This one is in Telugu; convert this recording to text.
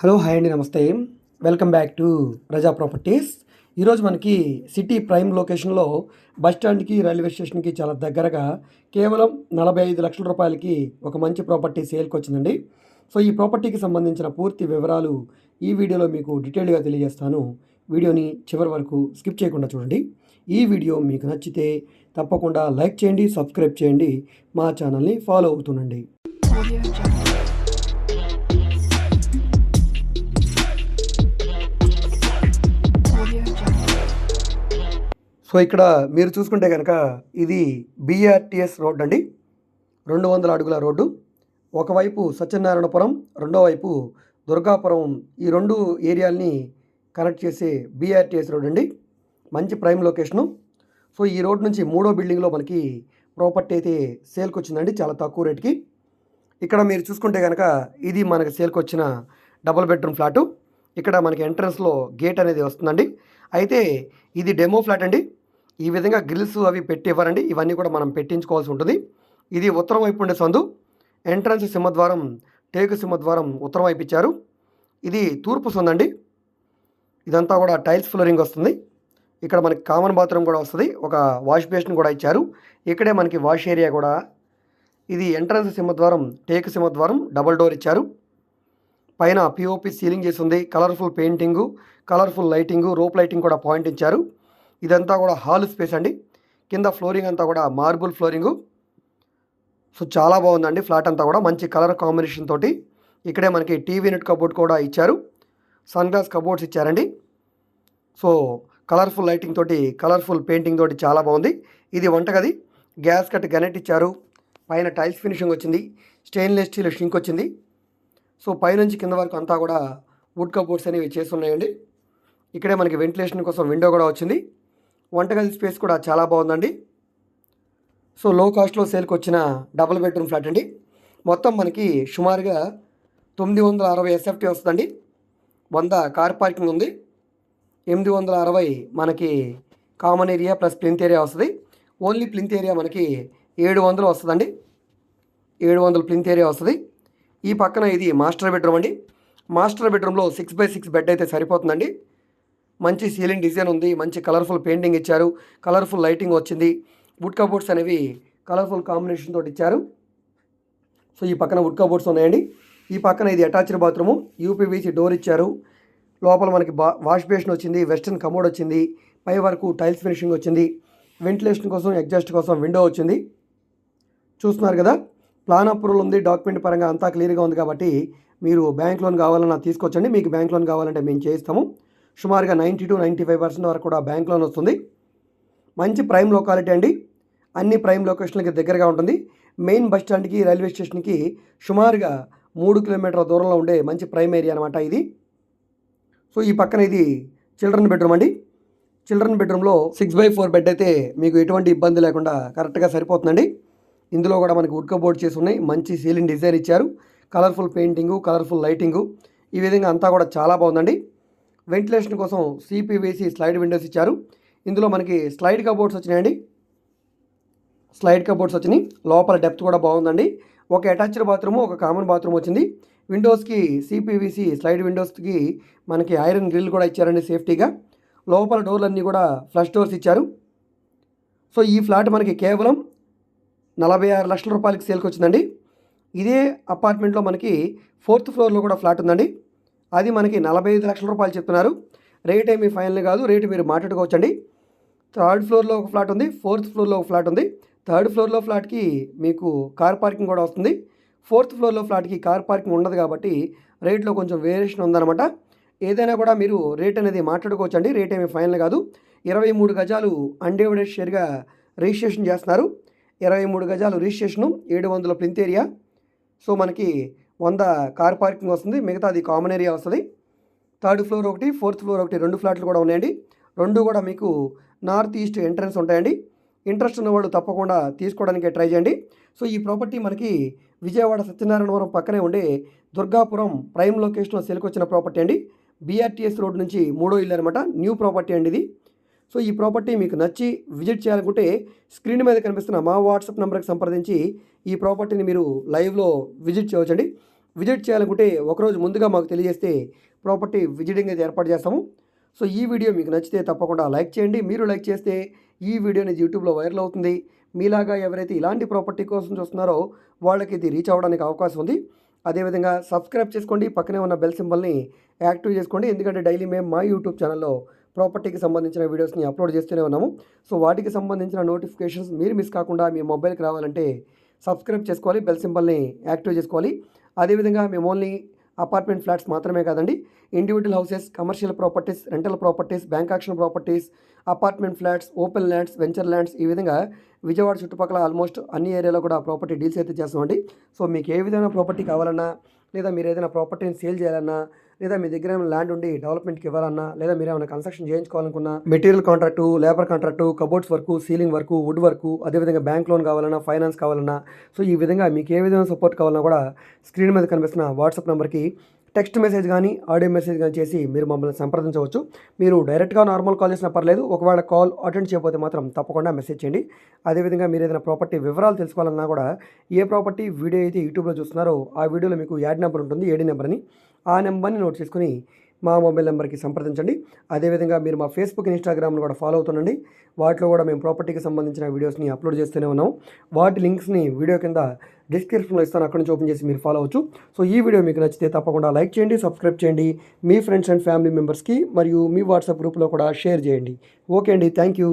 హలో హాయ్ అండి నమస్తే. Welcome back to Praja properties. ఈరోజు మనకి సిటీ ప్రైమ్ లొకేషన్లో బస్ స్టాండ్కి రైల్వే స్టేషన్కి చాలా దగ్గరగా కేవలం నలభై ఐదు లక్షల రూపాయలకి ఒక మంచి ప్రాపర్టీ సేల్కి వచ్చిందండి. సో ఈ ప్రాపర్టీకి సంబంధించిన పూర్తి వివరాలు ఈ వీడియోలో మీకు డీటెయిల్గా తెలియజేస్తాను. వీడియోని చివరి వరకు స్కిప్ చేయకుండా చూడండి. ఈ వీడియో మీకు నచ్చితే తప్పకుండా లైక్ చేయండి సబ్స్క్రైబ్ చేయండి మా ఛానల్ని ఫాలో అవుతుండండి. సో ఇక్కడ మీరు చూసుకుంటే కనుక ఇది బీఆర్టీఎస్ రోడ్ అండి. రెండు వందల అడుగుల రోడ్డు. ఒకవైపు సత్యనారాయణపురం రెండో వైపు దుర్గాపురం. ఈ రెండు ఏరియాల్ని కనెక్ట్ చేసే బీఆర్టీఎస్ రోడ్ అండి. మంచి ప్రైమ్ లొకేషను. సో ఈ రోడ్ నుంచి మూడో బిల్డింగ్లో మనకి ప్రాపర్టీ అయితే సేల్కి వచ్చిందండి చాలా తక్కువ రేట్కి. ఇక్కడ మీరు చూసుకుంటే కనుక ఇది మనకి సేల్కి వచ్చిన డబుల్ బెడ్రూమ్ ఫ్లాటు. ఇక్కడ మనకి ఎంట్రన్స్లో గేట్ అనేది వస్తుందండి. అయితే ఇది డెమో ఫ్లాట్ అండి. ఈ విధంగా గ్రిల్స్ అవి పెట్టి ఇవ్వరండి ఇవన్నీ కూడా మనం పెట్టించుకోవాల్సి ఉంటుంది. ఇది ఉత్తరం వైపు ఉండే సందు. ఎంట్రన్స్ సింహద్వారం టేకు సింహద్వారం ఉత్తరం వైపు ఇచ్చారు. ఇది తూర్పు సందండి. ఇదంతా కూడా టైల్స్ ఫ్లోరింగ్ వస్తుంది. ఇక్కడ మనకి కామన్ బాత్రూమ్ కూడా వస్తుంది. ఒక వాష్ బేసిన్ కూడా ఇచ్చారు. ఇక్కడే మనకి వాష్ ఏరియా కూడా. ఇది ఎంట్రన్స్ సింహద్వారం టేకు సింహద్వారం డబల్ డోర్ ఇచ్చారు. పైన పిఓపి సీలింగ్ చేసి ఉంది. Colourful painting colourful lighting rope lighting కూడా పాయింట్ ఇచ్చారు. ఇదంతా కూడా హాల్ స్పేస్ అండి. కింద ఫ్లోరింగ్ అంతా కూడా మార్బుల్ ఫ్లోరింగు. సో చాలా బాగుందండి ఫ్లాట్ అంతా కూడా. మంచి కలర్ కాంబినేషన్ తోటి ఇక్కడే మనకి టీవీ నెట్ కబోర్డ్ కూడా ఇచ్చారు. సన్ గ్లాస్ కబోర్డ్స్ ఇచ్చారండి. సో కలర్ఫుల్ లైటింగ్ తోటి కలర్ఫుల్ పెయింటింగ్ తోటి చాలా బాగుంది. ఇది వంటగది. గ్యాస్ కట్ గనెట్ ఇచ్చారు. పైన టైల్స్ ఫినిషింగ్ వచ్చింది. స్టెయిన్లెస్ స్టీల్ షింక్ వచ్చింది. సో పైనుంచి కింద వరకు అంతా కూడా వుడ్ కబోర్డ్స్ అనేవి చేసి ఉన్నాయండి ఇక్కడే మనకి వెంటిలేషన్ కోసం విండో కూడా వచ్చింది. వంటగది స్పేస్ కూడా చాలా బాగుందండి. సో లో కాస్ట్లో సేల్కి వచ్చిన డబుల్ బెడ్రూమ్ ఫ్లాట్ అండి. మొత్తం మనకి సుమారుగా తొమ్మిది వందల అరవై ఎస్ఎఫ్టీ వస్తుందండి. వంద కార్ పార్కింగ్ ఉంది. ఎనిమిది వందల అరవై మనకి common area plus plinth area వస్తుంది. ఓన్లీ ప్లింత్ ఏరియా మనకి ఏడు వందలు వస్తుందండి. ఏడు వందల ప్లింత్ ఏరియా వస్తుంది. ఈ పక్కన ఇది మాస్టర్ బెడ్రూమ్ అండి. మాస్టర్ బెడ్రూమ్లో సిక్స్ బై సిక్స్ బెడ్ అయితే సరిపోతుందండి. మంచి సీలింగ్ డిజైన్ ఉంది మంచి కలర్ఫుల్ పెయింటింగ్ ఇచ్చారు కలర్ఫుల్ లైటింగ్ వచ్చింది. వుడ్ కబోర్డ్స్ అనేవి కలర్ఫుల్ కాంబినేషన్ తోటి ఇచ్చారు. సో ఈ పక్కన వుడ్ కబోర్డ్స్ ఉన్నాయండి. ఈ పక్కన ఇది అటాచ్డ్ బాత్రూము యూపీవీసీ డోర్ ఇచ్చారు. లోపల మనకి బా వాష్ బేషన్ వచ్చింది వెస్టర్న్ కమోడ్ వచ్చింది పై వరకు టైల్స్ ఫినిషింగ్ వచ్చింది. వెంటిలేషన్ కోసం ఎగ్జాస్ట్ కోసం విండో వచ్చింది. చూస్తున్నారు కదా? ప్లాన్ అప్రూవల్ ఉంది డాక్యుమెంట్ పరంగా అంతా క్లియర్గా ఉంది కాబట్టి మీరు బ్యాంక్ లోన్ కావాలన్నా తీసుకొచ్చండి. మీకు బ్యాంక్ లోన్ కావాలంటే మేము చేయిస్తాము. సుమారుగా ninety two ninety five percent వరకు కూడా బ్యాంక్ లోన్ వస్తుంది. మంచి ప్రైమ్ లొకాలిటీ అండి. అన్ని ప్రైమ్ లొకేషన్లకి దగ్గరగా ఉంటుంది. మెయిన్ బస్ స్టాండ్కి రైల్వే స్టేషన్కి సుమారుగా మూడు కిలోమీటర్ల దూరంలో ఉండే మంచి ప్రైమ్ ఏరియా అనమాట ఇది. సో ఈ పక్కన ఇది చిల్డ్రన్ బెడ్రూమ్ అండి. చిల్డ్రన్ బెడ్రూమ్లో సిక్స్ బై ఫోర్ బెడ్ అయితే మీకు ఎటువంటి ఇబ్బంది లేకుండా కరెక్ట్గా సరిపోతుందండి. ఇందులో కూడా మనకి వుడ్ కబోర్డ్ చేసి ఉన్నాయి. మంచి సీలింగ్ డిజైన్ ఇచ్చారు. Colourful painting colourful lighting. ఈ విధంగా అంతా కూడా చాలా బాగుందండి. వెంటిలేషన్ కోసం సిపివిసి స్లైడ్ విండోస్ ఇచ్చారు. ఇందులో మనకి స్లైడ్ కబోర్డ్స్ వచ్చినాయండి. స్లైడ్ కబోర్డ్స్ వచ్చినాయి. లోపల డెప్త్ కూడా బాగుందండి. ఒక అటాచ్డ్ బాత్రూమ్ ఒక కామన్ బాత్రూమ్ వచ్చింది. విండోస్కి సిపివిసి స్లైడ్ విండోస్కి మనకి ఐరన్ గ్రిల్ కూడా ఇచ్చారండి సేఫ్టీగా. లోపల డోర్లన్నీ కూడా ఫ్లష్ డోర్స్ ఇచ్చారు. సో ఈ ఫ్లాట్ మనకి కేవలం నలభై ఆరు లక్షల రూపాయలకి సేల్కి వచ్చిందండి. ఇదే అపార్ట్మెంట్లో మనకి ఫోర్త్ ఫ్లోర్లో కూడా ఫ్లాట్ ఉందండి. అది మనకి నలభై ఐదు లక్షల రూపాయలు చెప్తున్నారు. రేట్ ఏమి ఫైనల్ కాదు. రేటు మీరు మాట్లాడుకోవచ్చండి. థర్డ్ ఫ్లోర్లో ఒక ఫ్లాట్ ఉంది. ఫోర్త్ ఫ్లోర్లో ఒక ఫ్లాట్ ఉంది. థర్డ్ ఫ్లోర్లో ఫ్లాట్కి మీకు కార్ పార్కింగ్ కూడా వస్తుంది. ఫోర్త్ ఫ్లోర్లో ఫ్లాట్కి కార్ పార్కింగ్ ఉండదు కాబట్టి రేట్లో కొంచెం వేరియేషన్ ఉందన్నమాట. ఏదైనా కూడా మీరు రేట్ అనేది మాట్లాడుకోవచ్చండి. రేట్ ఏమి ఫైనల్ కాదు. ఇరవై మూడు గజాలు అన్డివైడెడ్ షేర్గా రిజిస్ట్రేషన్ చేస్తున్నారు. ఇరవై మూడు గజాలు రిజిస్ట్రేషను ఏడు వందల ప్లింత్ ఏరియా సో మనకి వంద కార్ పార్కింగ్ వస్తుంది. మిగతాది కామన్ ఏరియా వస్తుంది. థర్డ్ ఫ్లోర్ ఒకటి ఫోర్త్ ఫ్లోర్ ఒకటి రెండు ఫ్లాట్లు కూడా ఉన్నాయండి. రెండు కూడా మీకు నార్త్ ఈస్ట్ ఎంట్రన్స్ ఉంటాయండి. ఇంట్రెస్ట్ ఉన్నవాళ్ళు తప్పకుండా తీసుకోవడానికి ట్రై చేయండి. సో ఈ ప్రాపర్టీ మనకి విజయవాడ సత్యనారాయణవరం పక్కనే ఉండే దుర్గాపురం ప్రైమ్ లొకేషన్లో సెల్కి వచ్చిన ప్రాపర్టీ అండి. బీఆర్టీఎస్ రోడ్ నుంచి మూడో ఇల్లు అనమాట న్యూ ప్రాపర్టీ అండి ఇది. సో ఈ ప్రాపర్టీ మీకు నచ్చి విజిట్ చేయాలనుకుంటే స్క్రీన్ మీద కనిపిస్తున్న మా వాట్సాప్ నెంబర్కి సంప్రదించి ఈ ప్రాపర్టీని మీరు లైవ్లో విజిట్ చేయవచ్చండి. విజిట్ చేయాలనుకుంటే ఒకరోజు ముందుగా మాకు తెలియజేస్తే ప్రాపర్టీ విజిటింగ్ అయితే ఏర్పాటు చేస్తాము. సో ఈ వీడియో మీకు నచ్చితే తప్పకుండా లైక్ చేయండి. మీరు లైక్ చేస్తే ఈ వీడియో అనేది యూట్యూబ్లో వైరల్ అవుతుంది. మీలాగా ఎవరైతే ఇలాంటి ప్రాపర్టీ కోసం చూస్తున్నారో వాళ్ళకి ఇది రీచ్ అవ్వడానికి అవకాశం ఉంది. అదేవిధంగా సబ్స్క్రైబ్ చేసుకోండి. పక్కనే ఉన్న బెల్ సింబల్ని యాక్టివ్ చేసుకోండి. ఎందుకంటే డైలీ మేము మా యూట్యూబ్ ఛానల్లో ప్రాపర్టీకి సంబంధించిన వీడియోస్ని అప్లోడ్ చేస్తూనే ఉన్నాము. సో వాటికి సంబంధించిన నోటిఫికేషన్స్ మీరు మిస్ కాకుండా మీ మొబైల్కి రావాలంటే సబ్స్క్రైబ్ చేసుకోవాలి. బెల్ సింబల్ని యాక్టివ్ చేసుకోవాలి. అదేవిధంగా మేము ఓన్లీ అపార్ట్మెంట్ ఫ్లాట్స్ మాత్రమే కాదండి individual houses commercial properties rental properties bank auction properties apartment flats open lands venture lands ఈ విధంగా విజయవాడ చుట్టుపక్కల ఆల్మోస్ట్ అన్ని ఏరియాలో కూడా ప్రాపర్టీ డీల్స్ అయితే చేస్తామండి. సో మీకు ఏ విధమైన ప్రాపర్టీ కావాలన్నా లేదా మీరు ఏదైనా ప్రాపర్టీని సేల్ చేయాలన్నా లేదా మీ దగ్గర ఏమైనా ల్యాండ్ ఉండి డెవలప్మెంట్కి ఇవ్వాలన్నా లేదా మీరు ఏమైనా construction చేయించుకోవాలనుకున్నా material contract labour contract cupboards work ceiling work wood work అదేవిధంగా బ్యాంక్ లోన్ కావాలన్నా ఫైనాన్స్ కావాలన్నా సో ఈ విధంగా మీకు ఏ విధమైన సపోర్ట్ కావాలన్నా కూడా స్క్రీన్ మీద కనిపిస్తున్న వాట్సాప్ నెంబర్కి టెక్స్ట్ మెసేజ్ కానీ ఆడియో మెసేజ్ కానీ చేసి మీరు మమ్మల్ని సంప్రదించవచ్చు. మీరు డైరెక్ట్గా నార్మల్ కాల్ చేసినా పర్లేదు ఒకవేళ కాల్ అటెండ్ చేయకపోతే మాత్రం తప్పకుండా మెసేజ్ చేయండి. అదేవిధంగా మీరు ఏదైనా ప్రాపర్టీ వివరాలు తెలుసుకోవాలన్నా కూడా ఏ ప్రాపర్టీ వీడియో అయితే యూట్యూబ్లో చూస్తున్నారో ఆ వీడియోలో మీకు యాడ్ నెంబర్ ఉంటుంది ఏడీ నెంబర్ అని. ఆ నెంబర్ని నోట్ చేసుకుని మా మొబైల్ నెంబర్కి సంప్రదించండి. అదేవిధంగా మీరు మా ఫేస్బుక్ ఇన్స్టాగ్రామ్లో కూడా ఫాలో అవుతుండండి. వాటిలో కూడా మేము ప్రాపర్టీకి సంబంధించిన వీడియోస్ని అప్లోడ్ చేస్తూనే ఉన్నాం. వాటి లింక్స్ని వీడియో కింద డిస్క్రిప్షన్లో ఇస్తాను. అక్కడి నుంచి ఓపెన్ చేసి మీరు ఫాలో అవచ్చు సో ఈ వీడియో మీకు నచ్చితే తప్పకుండా లైక్ చేయండి సబ్స్క్రైబ్ చేయండి. మీ ఫ్రెండ్స్ అండ్ ఫ్యామిలీ మెంబర్స్కి మరియు మీ వాట్సాప్ గ్రూప్లో కూడా షేర్ చేయండి. ఓకే అండి. Thank you.